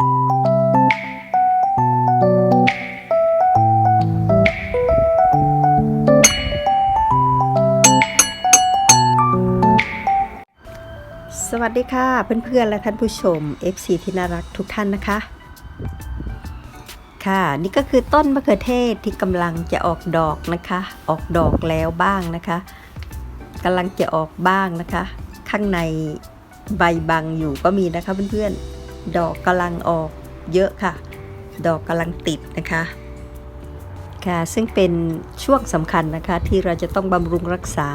สวัสดีค่ะเพื่อนๆและท่านผู้ชม FC ที่น่ารักทุกท่านนะคะ ค่ะนี่ก็คือต้นมะเขือเทศที่กำลังจะออกดอกนะคะ ออกดอกแล้วบ้างนะคะกำลังจะออกบ้างนะคะ ข้างในใบบังอยู่ก็มีนะคะเพื่อนๆ ดอกกำลังออกเยอะค่ะ ดอกกำลังติดนะคะค่ะซึ่งเป็นช่วงสำคัญนะคะที่เราจะต้องบำรุงรักษา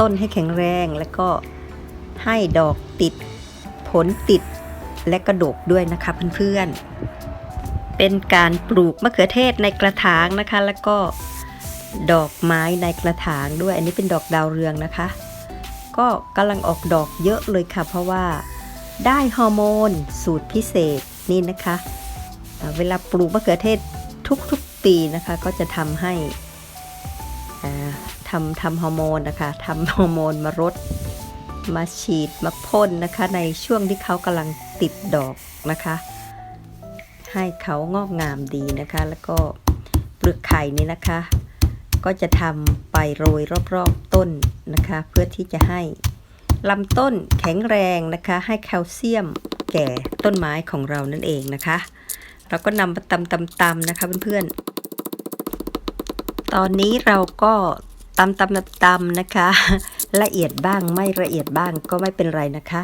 ต้นให้แข็งแรงแล้วก็ให้ดอกติด ผลติดและกระดกด้วยนะคะเพื่อนๆ เป็นการปลูกมะเขือเทศในกระถางนะคะ แล้วก็ดอกไม้ในกระถางด้วย อันนี้เป็นดอกดาวเรืองนะคะ ก็กำลังออกดอกเยอะเลยค่ะ เพราะว่า ได้ฮอร์โมน สูตรพิเศษนี่นะคะ เวลาปลูกมะเขือเทศทุกๆปีนะคะก็จะทำให้ทำทำฮอร์โมนนะคะทำฮอร์โมนมารดมาฉีดมาพ่นนะคะในช่วงที่เขากำลังติดดอกนะคะ ให้เขางอกงามดีนะคะ แล้วก็เปลือกไข่นี่นะคะ ก็จะทำไปโรยรอบๆต้นนะคะ เพื่อที่จะให้ ลำต้นแข็งแรงนะคะ ให้แคลเซียมแก่ต้นไม้ของเรานั่นเองนะคะ เราก็นำมาตำตำตำนะคะเพื่อนๆ ตอนนี้เราก็ตำตำตำตำนะคะ ละเอียดบ้างไม่ละเอียดบ้างก็ไม่เป็นไรนะคะ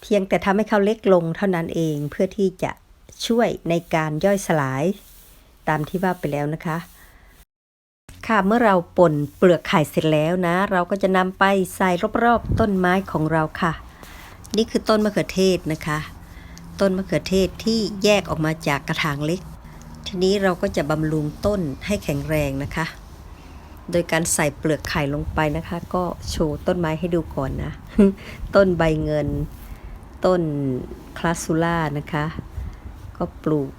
เพียงแต่ทำให้เขาเล็กลงเท่านั้นเองเพื่อที่จะช่วยในการย่อยสลาย ตามที่ว่าไปแล้วนะคะ ค่ะเมื่อเราป่นเปลือกไข่เสร็จแล้วนะ เราก็จะนำไปใส่รอบๆต้นไม้ของเราค่ะ นี่คือต้นมะเขือเทศนะคะ ต้นมะเขือเทศที่แยกออกมาจากกระถางเล็ก ทีนี้เราก็จะบำรุงต้นให้แข็งแรงนะคะ โดยการใส่เปลือกไข่ลงไปนะคะ ก็โชว์ต้นไม้ให้ดูก่อนนะ ต้นใบเงิน ต้นคลาสซูล่านะคะ ก็ปลูก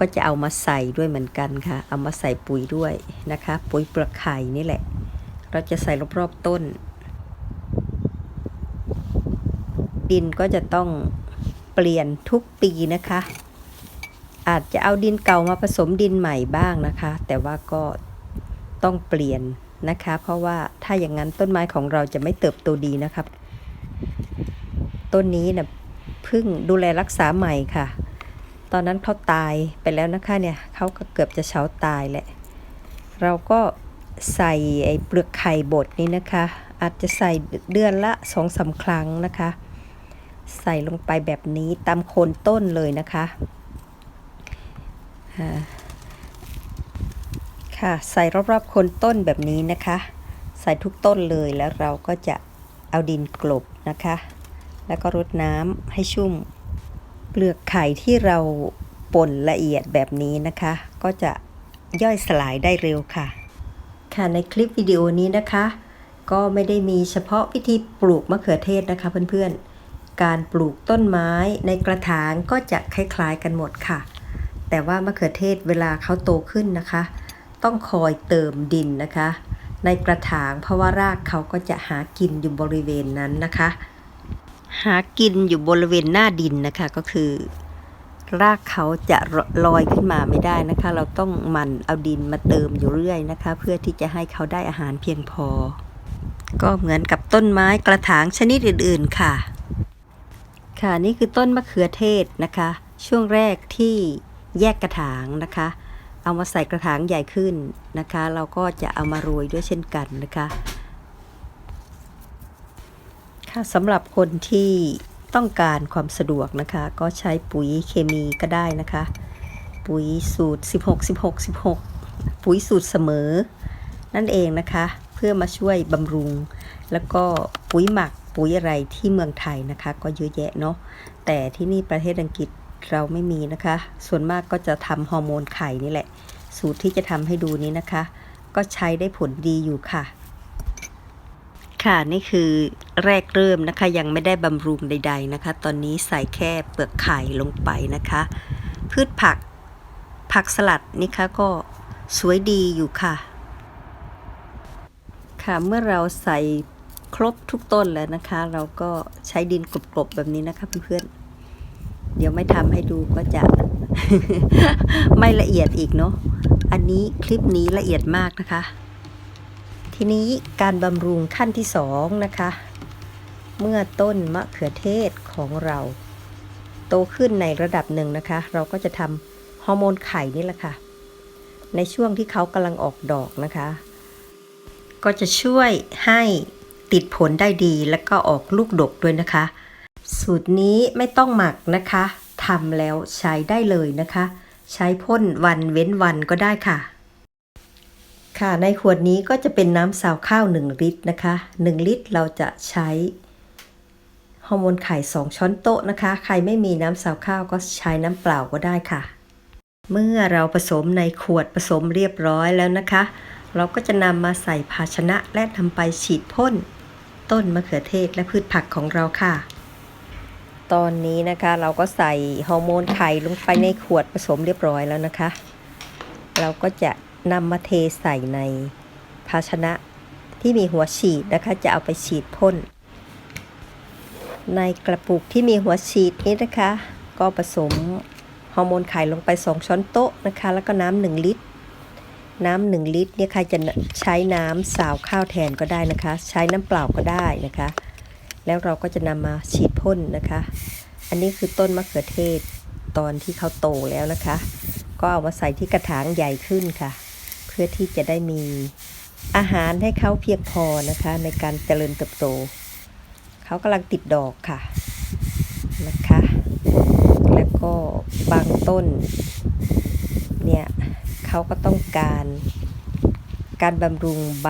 ก็จะเอามาใส่ด้วยเหมือนกันค่ะ เอามาใส่ปุ๋ยด้วยนะคะ ปุ๋ยเปลือกไข่นี่แหละ เราจะใส่รอบๆต้น ดินก็จะต้องเปลี่ยนทุกปีนะคะ อาจจะเอาดินเก่ามาผสมดินใหม่บ้างนะคะ แต่ว่าก็ต้องเปลี่ยนนะคะ เพราะว่าถ้าอย่างนั้นต้นไม้ของเราจะไม่เติบโตดีนะครับ ต้นนี้นะเพิ่งดูแลรักษาใหม่ค่ะ ตอนนั้นเขาตายไปแล้วนะคะเนี่ยเขาก็เกือบจะเฉาตายแหละ เราก็ใส่ไอ้เปลือกไข่บดนี้นะคะ อาจจะใส่เดือนละสองสาครั้งนะคะ ใส่ลงไปแบบนี้ตามโคนต้นเลยนะคะค่ะใส่รอบๆโคนต้นแบบนี้นะคะ ใส่ทุกต้นเลยแล้วเราก็จะเอาดินกลบนะคะ แล้วก็รดน้ำให้ชุ่ม เปลือกไข่ที่เราป่นละเอียดแบบนี้นะคะ ก็จะย่อยสลายได้เร็วค่ะ ค่ะในคลิปวิดีโอนี้นะคะ ก็ไม่ได้มีเฉพาะวิธีปลูกมะเขือเทศนะคะเพื่อนๆ การปลูกต้นไม้ในกระถางก็จะคล้ายๆกันหมดค่ะ แต่ว่ามะเขือเทศเวลาเขาโตขึ้นนะคะ ต้องคอยเติมดินนะคะ ในกระถางเพราะว่ารากเขาก็จะหากินอยู่บริเวณนั้นนะคะ หากินอยู่บริเวณหน้าดินนะคะก็คือ รากเขาจะลอยขึ้นมาไม่ได้นะคะ เราต้องมันเอาดินมาเติมอยู่เรื่อยนะคะ เพื่อที่จะให้เขาได้อาหารเพียงพอ ก็เหมือนกับต้นไม้กระถางชนิดอื่น ๆค่ะ ค่ะนี่คือต้นมะเขือเทศนะคะ ช่วงแรกที่แยกกระถางนะคะ เอามาใส่กระถางใหญ่ขึ้นนะคะ เราก็จะเอามาโรยด้วยเช่นกันนะคะ ค่ะสำหรับคนที่ต้องการความสะดวกนะคะ ก็ใช้ปุ๋ยเคมีก็ได้นะคะ ปุ๋ยสูตร 16 16 16 ปุ๋ยสูตรเสมอ นั่นเองนะคะ เพื่อมาช่วยบำรุง แล้วก็ปุ๋ยหมักปุ๋ยอะไรที่เมืองไทยนะคะ ก็เยอะแยะเนาะแต่ที่นี่ประเทศอังกฤษเราไม่มีนะคะ ส่วนมากก็จะทำฮอร์โมนไข่นี่แหละ สูตรที่จะทำให้ดูนี้นะคะ ก็ใช้ได้ผลดีอยู่ค่ะ ค่ะนี่คือแรกเริ่มนะคะยังไม่ได้บำรุงใด ๆนะคะ ตอนนี้ใส่แค่เปลือกไข่ลงไปนะคะ พืชผักผักสลัดนี่คะก็สวยดีอยู่ค่ะ ค่ะเมื่อเราใส่ครบทุกต้นแล้วนะคะ เราก็ใช้ดินกลบๆแบบนี้นะคะเพื่อนเดี๋ยวไม่ทำให้ดูก็จะ ไม่ละเอียดอีกเนาะอันนี้คลิปนี้ละเอียดมากนะคะ ทีนี้การบำรุงขั้นที่สองนะคะ เมื่อต้นมะเขือเทศของเรา โตขึ้นในระดับหนึ่งนะคะ เราก็จะทำฮอร์โมนไข่นี่แหละค่ะ ในช่วงที่เขากำลังออกดอกนะคะ ก็จะช่วยให้ติดผลได้ดีและก็ออกลูกดกด้วยนะคะ สูตรนี้ไม่ต้องหมักนะคะทำแล้วใช้ได้เลยนะคะ ใช้พ่นวันเว้นวันก็ได้ค่ะ ค่ะในขวดนี้ก็จะเป็นน้ำสาวข้าว 1 ลิตรนะคะ 1 ลิตรเราจะใช้ฮอร์โมนไข่ 2 ช้อนโต๊ะนะคะ ใครไม่มีน้ำสาวข้าวก็ใช้น้ำเปล่าก็ได้ค่ะ เมื่อเราผสมในขวดผสมเรียบร้อยแล้วนะคะ เราก็จะนำมาใส่ภาชนะและทำไปฉีดพ่น ต้นมะเขือเทศและพืชผักของเราค่ะ ตอนนี้นะคะเราก็ใส่ฮอร์โมนไข่ลงไปในขวดผสมเรียบร้อยแล้วนะคะ เราก็จะ นำมาเทใส่ในภาชนะที่มีหัวฉีดนะคะ จะเอาไปฉีดพ่น ในกระปุกที่มีหัวฉีดนี้นะคะ ก็ผสมฮอร์โมนไข่ลงไป 2 ช้อนโต๊ะนะคะ แล้วก็น้ำหนึ่งลิตร น้ำหนึ่งลิตรเนี่ยใครจะใช้น้ำสาวข้าวแทนก็ได้นะคะ ใช้น้ำเปล่าก็ได้นะคะ แล้วเราก็จะนำมาฉีดพ่นนะคะ อันนี้คือต้นมะเขือเทศตอนที่เขาโตแล้วนะคะ ก็เอามาใส่ที่กระถางใหญ่ขึ้นค่ะ เพื่อที่จะได้มีอาหารให้เขาเพียงพอนะคะ ในการเจริญเติบโต เขากำลังติดดอกค่ะนะคะ แล้วก็บางต้น เนี่ยเขาก็ต้องการ การบำรุงใบ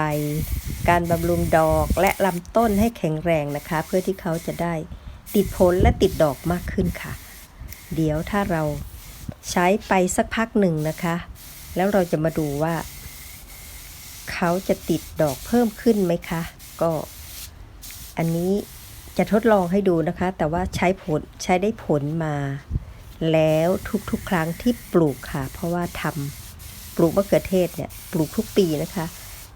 การบำรุงดอกและลำต้นให้แข็งแรงนะคะ เพื่อที่เขาจะได้ติดผลและติดดอกมากขึ้นค่ะ เดี๋ยวถ้าเราใช้ไปสักพักหนึ่งนะคะ แล้วเราจะมาดูว่า เขาจะติดดอกเพิ่มขึ้นไหมคะ ก็อันนี้จะทดลองให้ดูนะคะ แต่ว่าใช้ผลใช้ได้ผลมา แล้วทุกๆ ครั้งที่ปลูกค่ะ เพราะว่าทำปลูกมะเขือเทศเนี่ยปลูกทุกปีนะคะ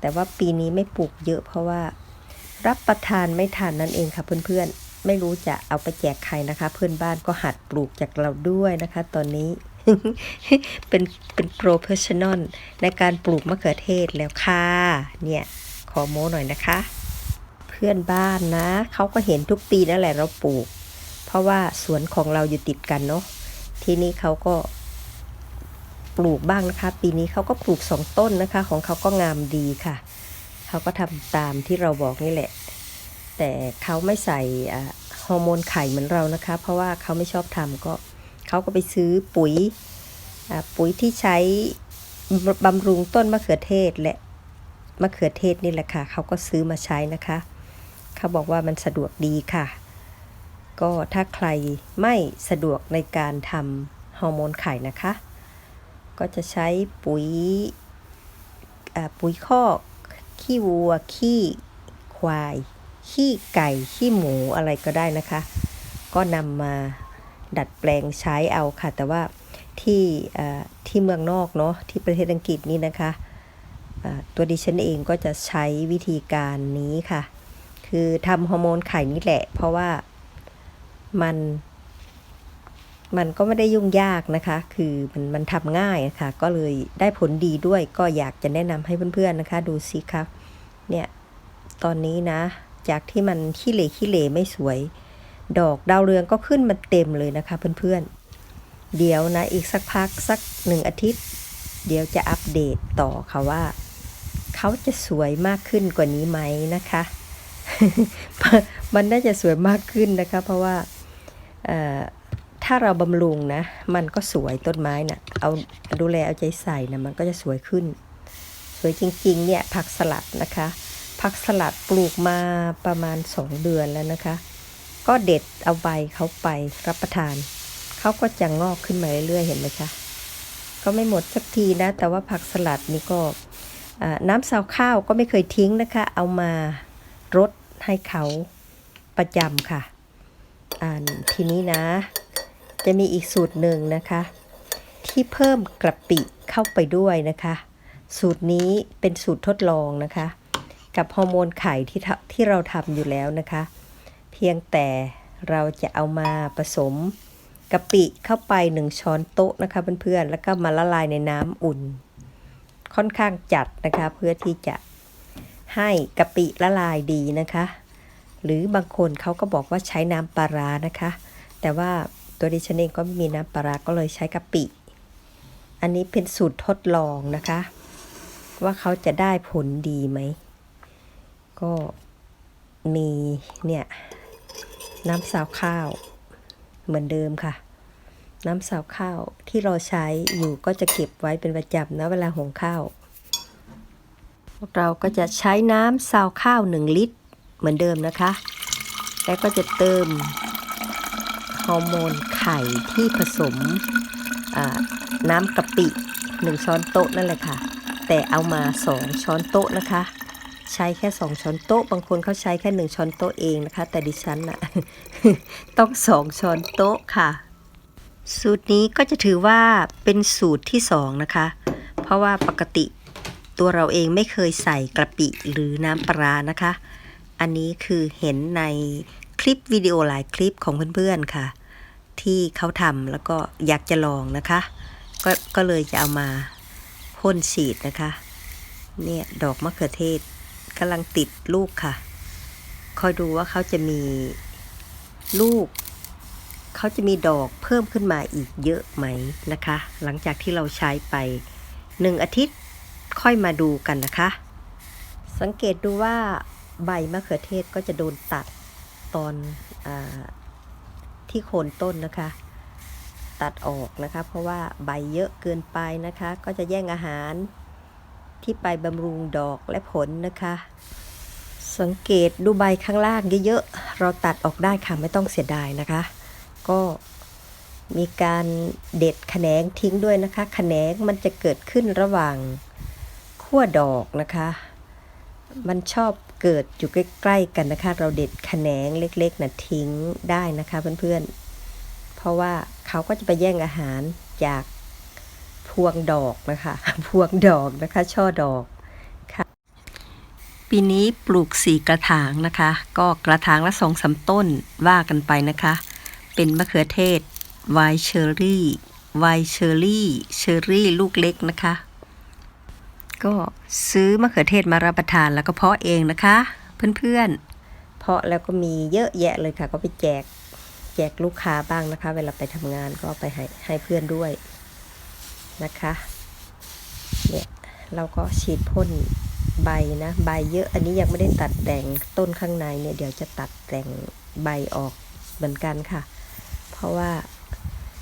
แต่ว่าปีนี้ไม่ปลูกเยอะเพราะว่ารับประทานไม่ทานนั่นเองค่ะเพื่อนๆ ไม่รู้จะเอาไปแจกใครนะคะ เพื่อนบ้านก็หัดปลูกจากเราด้วยนะคะ ตอนนี้ เป็นเป็นโปรเฟชชั่นอลในการปลูกมะเขือเทศแล้วค่ะ เนี่ย ขอโม้หน่อยนะคะ เพื่อนบ้านนะ เขาก็เห็นทุกปีนั่นแหละเราปลูก เพราะว่าสวนของเราอยู่ติดกันเนาะที่นี้เขาก็ปลูกบ้างนะคะ ปีนี้เขาก็ปลูกสองต้นนะคะ ของเขาก็งามดีค่ะ เขาก็ทำตามที่เราบอกนี่แหละ แต่เขาไม่ใส่ฮอร์โมนไข่เหมือนเรานะคะ เพราะว่าเขาไม่ชอบทำก็ เขาก็ไปซื้อปุ๋ยปุ๋ยที่ใช้บำรุงต้นมะเขือเทศและมะเขือเทศนี่แหละค่ะ เขาก็ซื้อมาใช้นะคะ เขาบอกว่ามันสะดวกดีค่ะ ก็ถ้าใครไม่สะดวกในการทำฮอร์โมนไข่นะคะ ก็จะใช้ปุ๋ยปุ๋ยคอกขี้วัว ขี้ควาย ขี้ไก่ ขี้หมูอะไรก็ได้นะคะ ก็นำมา ดัดแปลงใช้เอาค่ะ แต่ว่าที่ที่เมืองนอกเนาะที่ประเทศอังกฤษนี่นะคะตัวดิฉันเองก็จะใช้วิธีการนี้ค่ะ คือทำฮอร์โมนไข่นี่แหละ เพราะว่ามันมันก็ไม่ได้ยุ่งยากนะคะ คือมันมันทำง่ายนะคะก็เลยได้ผลดีด้วย ก็อยากจะแนะนำให้เพื่อนๆนะคะ ดูสิครับ เนี่ย ตอนนี้นะ จากที่มันขี้เหร่ขี้เหร่ไม่สวย ดอกดาวเรืองก็ขึ้นมาเต็มเลยนะคะเพื่อนๆ เดี๋ยวนะอีกสักพักสักหนึ่งอาทิตย์ เดี๋ยวจะอัปเดตต่อค่ะว่า เขาจะสวยมากขึ้นกว่านี้ไหมนะคะ มันน่าจะสวยมากขึ้นนะคะ เพราะว่าถ้าเราบำรุงนะ มันก็สวยต้นไม้นะ่ะเอาดูแลเอาใจใส่นะมันก็จะสวยขึ้น สวยจริงๆเนี่ยผักสลัดนะคะ ผักสลัดปลูกมาประมาณ 2 เดือนแล้วนะคะ ก็เด็ดเอาใบเขาไปรับประทาน เขาก็จะงอกขึ้นมาเรื่อยๆ เห็นไหมคะ ก็ไม่หมดสักทีนะ แต่ว่าผักสลัดนี่ก็น้ำซาวข้าวก็ไม่เคยทิ้งนะคะ เอามารดให้เขาประจำค่ะทีนี้นะ จะมีอีกสูตรหนึ่งนะคะ ที่เพิ่มกระปิเข้าไปด้วยนะคะ สูตรนี้เป็นสูตรทดลองนะคะ กับฮอร์โมนไข่ที่ที่เราทำอยู่แล้วนะคะ เพียงแต่เราจะเอามาผสมกะปิเข้าไปหนึ่งช้อนโต๊ะนะคะเพื่อนๆ แล้วก็มาละลายในน้ำอุ่น ค่อนข้างจัดนะคะเพื่อที่จะให้กะปิละลายดีนะคะ หรือบางคนเขาก็บอกว่าใช้น้ำปลาร้านะคะ แต่ว่าตัวดิฉันเองก็ไม่มีน้ำปลาร้าก็เลยใช้กะปิ อันนี้เป็นสูตรทดลองนะคะ ว่าเขาจะได้ผลดีไหม ก็มีเนี่ย น้ำซาวข้าว เหมือนเดิมค่ะ น้ำซาวข้าวที่เราใช้อยู่ก็จะเก็บไว้เป็นประจำนะเวลาหุงข้าว เราก็จะใช้น้ำซาวข้าว 1 ลิตร เหมือนเดิมนะคะ แล้วก็จะเติมฮอร์โมนไข่ที่ผสมน้ำกะปิ 1 ช้อนโต๊ะนั่นแหละค่ะ แต่เอามา 2 ช้อนโต๊ะนะคะ ใช้แค่ 2 ช้อนโต๊ะ บางคนเขาใช้แค่ 1 ช้อนโต๊ะเองนะคะ แต่ดิฉันน่ะต้อง 2 ช้อนโต๊ะค่ะ สูตรนี้ก็จะถือว่าเป็นสูตรที่ 2 นะคะ เพราะว่าปกติตัวเราเองไม่เคยใส่กระปิหรือน้ำปลานะคะ อันนี้คือเห็นในคลิปวิดีโอหลายคลิปของเพื่อนๆค่ะ ที่เขาทำแล้วก็อยากจะลองนะคะก็ก็เลยจะเอามาพ่นฉีดนะคะ เนี่ย ดอกมะเขือเทศ กำลังติดลูกค่ะ คอยดูว่าเขาจะมีลูก เขาจะมีดอกเพิ่มขึ้นมาอีกเยอะไหมนะคะ หลังจากที่เราใช้ไปหนึ่งอาทิตย์ค่อยมาดูกันนะคะ สังเกตดูว่าใบมะเขือเทศก็จะโดนตัดตอนอที่โคนต้นนะคะ ตัดออกนะคะ เพราะว่าใบเยอะเกินไปนะคะ ก็จะแย่งอาหาร ที่ไปบำรุงดอกและผลนะคะ สังเกตดูใบข้างล่างเยอะๆ เราตัดออกได้ค่ะไม่ต้องเสียดายนะคะ ก็มีการเด็ดแขนงทิ้งด้วยนะคะ แขนงมันจะเกิดขึ้นระหว่างขั้วดอกนะคะ มันชอบเกิดอยู่ใกล้ๆกันนะคะ เราเด็ดแขนงเล็กๆนะทิ้งได้นะคะเพื่อนๆ เพราะว่าเขาก็จะไปแย่งอาหารจาก พวงดอกนะคะ พวงดอกนะคะ ช่อดอกค่ะ ปีนี้ปลูกสี่กระถางนะคะ ก็กระถางละสองสามต้นว่ากันไปนะคะ เป็นมะเขือเทศไวเชอรี่ไวเชอรี่เชอรี่ลูกเล็กนะคะ ก็ซื้อมะเขือเทศมารับประทานแล้วก็เพาะเองนะคะ เพื่อนๆ เพาะแล้วก็มีเยอะแยะเลยค่ะ ก็ไปแจกแจกลูกค้าบ้างนะคะ เวลาไปทำงานก็ไปให้ให้เพื่อนด้วย นะคะเนี่ยเราก็ฉีดพ่นใบนะใบเยอะอันนี้ยังไม่ได้ตัดแต่งต้นข้างในเนี่ยเดี๋ยวจะตัดแต่งใบออกเหมือนกันค่ะ เพราะว่า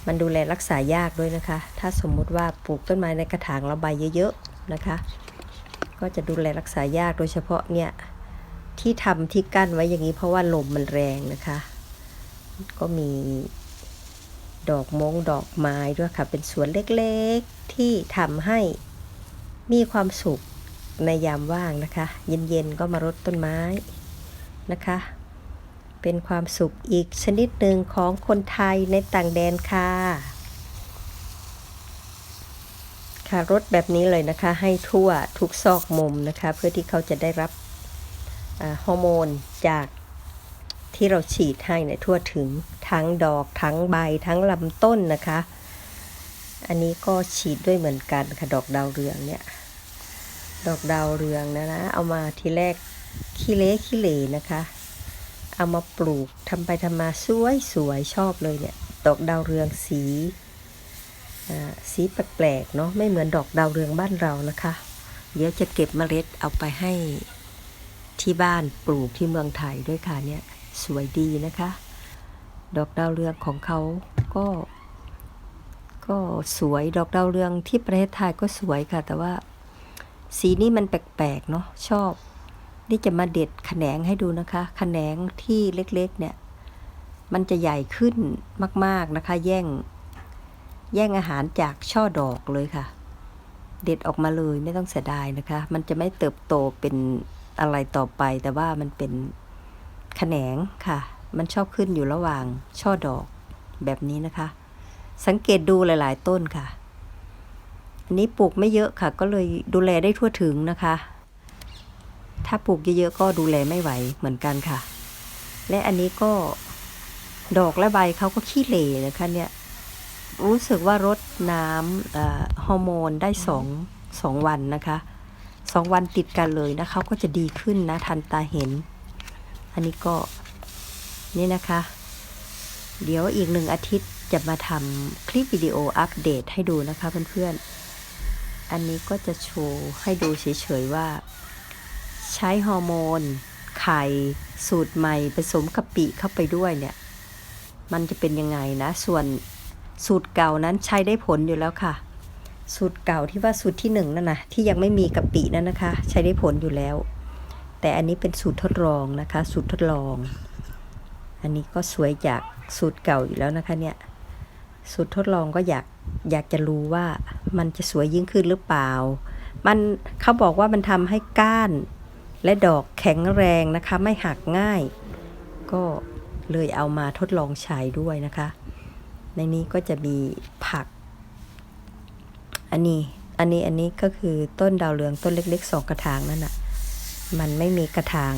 มันดูแลรักษายากด้วยนะคะ ถ้าสมมุติว่าปลูกต้นไม้ในกระถางแล้วใบเยอะๆนะคะ ก็จะดูแลรักษายากโดยเฉพาะเนี่ยที่ทำที่กั้นไว้อย่างนี้เพราะว่าลมมันแรงนะคะ ก็มี ดอกมงดอกไม้ด้วยค่ะ เป็นสวนเล็กๆที่ทำให้มีความสุขในยามว่างนะคะ เย็นๆก็มารดต้นไม้นะคะ เป็นความสุขอีกชนิดหนึ่งของคนไทยในต่างแดนค่ะ ค่ะรดแบบนี้เลยนะคะ ให้ทั่วทุกซอกมุมนะคะ เพื่อที่เขาจะได้รับฮอร์โมนจาก ที่เราฉีดให้เนี่ยทั่วถึงทั้งดอกทั้งใบทั้งลำต้นนะคะ อันนี้ก็ฉีดด้วยเหมือนกันค่ะดอกดาวเรืองเนี่ย ดอกดาวเรืองนะนะเอามาทีแรกขี้เละขี้เหร่นะคะ เอามาปลูกทำไปทำมาสวยสวยชอบเลยเนี่ย ดอกดาวเรืองสีสีแปลกๆเนาะไม่เหมือนดอกดาวเรืองบ้านเรานะคะ เดี๋ยวจะเก็บเมล็ดเอาไปให้ที่บ้านปลูกที่เมืองไทยด้วยค่ะเนี่ย สวยดีนะคะ ดอกดาวเรืองของเขาก็ ก็สวยดอกดาวเรืองที่ประเทศไทยก็สวยค่ะ แต่ว่าสีนี้มันแปลกๆเนาะชอบ นี่จะมาเด็ดแขนงให้ดูนะคะแขนงที่เล็กๆ เนี่ย มันจะใหญ่ขึ้นมากๆนะคะ แย่ง แย่งอาหารจากช่อดอกเลยค่ะ เด็ดออกมาเลยไม่ต้องเสียดายนะคะ มันจะไม่เติบโตเป็นอะไรต่อไปแต่ว่ามันเป็น แขนงค่ะ มันชอบขึ้นอยู่ระหว่างช่อดอกแบบนี้นะคะ สังเกตดูหลาย ๆ ต้นค่ะ อันนี้ปลูกไม่เยอะค่ะ ก็เลยดูแลได้ทั่วถึงนะคะ ถ้าปลูกเยอะๆก็ดูแลไม่ไหวเหมือนกันค่ะ และอันนี้ก็ดอกและใบเขาก็ขี้เหร่นะคะเนี่ยรู้สึกว่ารดน้ำเอ่อฮอร์โมนได้สองสองวันนะคะสองวันติดกันเลยนะเขาก็จะดีขึ้นนะทันตาเห็น อันนี้ก็นี่นะคะ เดี๋ยวอีกหนึ่งอาทิตย์จะมาทำคลิปวิดีโออัปเดตให้ดูนะคะเพื่อนๆ อันนี้ก็จะโชว์ให้ดูเฉยๆว่า ใช้ฮอร์โมน ไข่สูตรใหม่ผสมกะปิเข้าไปด้วยเนี่ย มันจะเป็นยังไงนะ ส่วนสูตรเก่านั้นใช้ได้ผลอยู่แล้วค่ะ สูตรเก่าที่ว่าสูตรที่หนึ่งนั่นนะที่ยังไม่มีกะปินั่นนะคะ ใช้ได้ผลอยู่แล้ว แต่อันนี้เป็นสูตรทดลองนะคะ สูตรทดลอง อันนี้ก็สวยจากสูตรเก่าอยู่แล้วนะคะเนี่ย สูตรทดลองก็อยากอยากจะรู้ว่ามันจะสวยยิ่งขึ้นหรือเปล่า มันเขาบอกว่ามันทำให้ก้านและดอกแข็งแรงนะคะ ไม่หักง่าย ก็เลยเอามาทดลองใช้ด้วยนะคะ ในนี้ก็จะมีผัก อันนี้ อันนี้ อันนี้ก็คือต้นดาวเรืองต้นเล็กๆสองกระถางนั่นน่ะ มันไม่มีกระถาง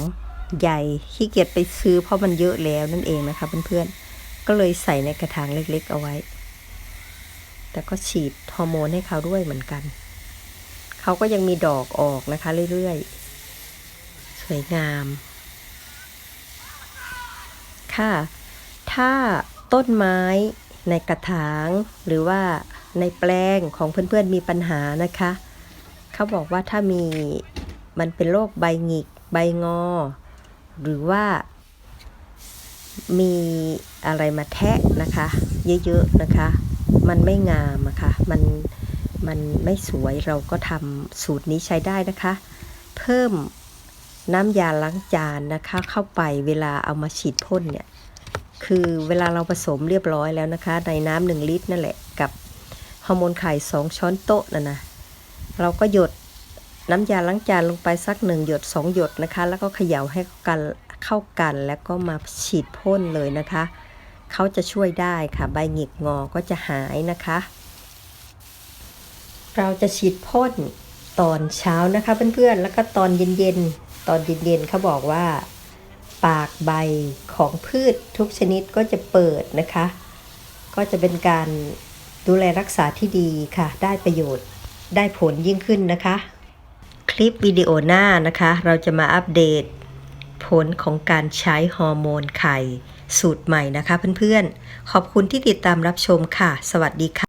ใหญ่ขี้เกียจไปซื้อเพราะมันเยอะแล้วนั่นเองนะคะเพื่อนๆ ก็เลยใส่ในกระถางเล็กๆเอาไว้ แต่ก็ฉีดฮอร์โมนให้เขาด้วยเหมือนกัน เขาก็ยังมีดอกออกนะคะเรื่อยๆ สวยงาม ค่ะ ถ้าต้นไม้ในกระถางหรือว่าในแปลงของเพื่อนๆมีปัญหานะคะ เขาบอกว่าถ้ามี มันเป็นโรคใบหงิก ใบงอ หรือว่ามีอะไรมาแทะนะคะ เยอะๆนะคะ มันไม่งามอะค่ะมันมันไม่สวยเราก็ทำสูตรนี้ใช้ได้นะคะ เพิ่มน้ำยาล้างจานนะคะ เข้าไปเวลาเอามาฉีดพ่นเนี่ยคือเวลาเราผสมเรียบร้อยแล้วนะคะ ในน้ำหนึ่งลิตรนั่นแหละกับฮอร์โมนไข่สองช้อนโต๊ะนะนะเราก็หยด น้ำยาล้างจานลงไปสักหนึ่งหยดสองหยดนะคะ แล้วก็เขย่าให้กันเข้ากันแล้วก็มาฉีดพ่นเลยนะคะ เขาจะช่วยได้ค่ะใบหงิกงอก็จะหายนะคะ เราจะฉีดพ่นตอนเช้านะคะเพื่อนๆแล้วก็ตอนเย็นๆตอนเย็นๆเขาบอกว่า ปากใบของพืชทุกชนิดก็จะเปิดนะคะ ก็จะเป็นการดูแลรักษาที่ดีค่ะ ได้ประโยชน์ได้ผลยิ่งขึ้นนะคะ คลิปวิดีโอหน้านะคะ เราจะมาอัปเดต ผลของการใช้ฮอร์โมนไข่ สูตรใหม่นะคะเพื่อนๆ ขอบคุณที่ติดตามรับชมค่ะ สวัสดีค่ะ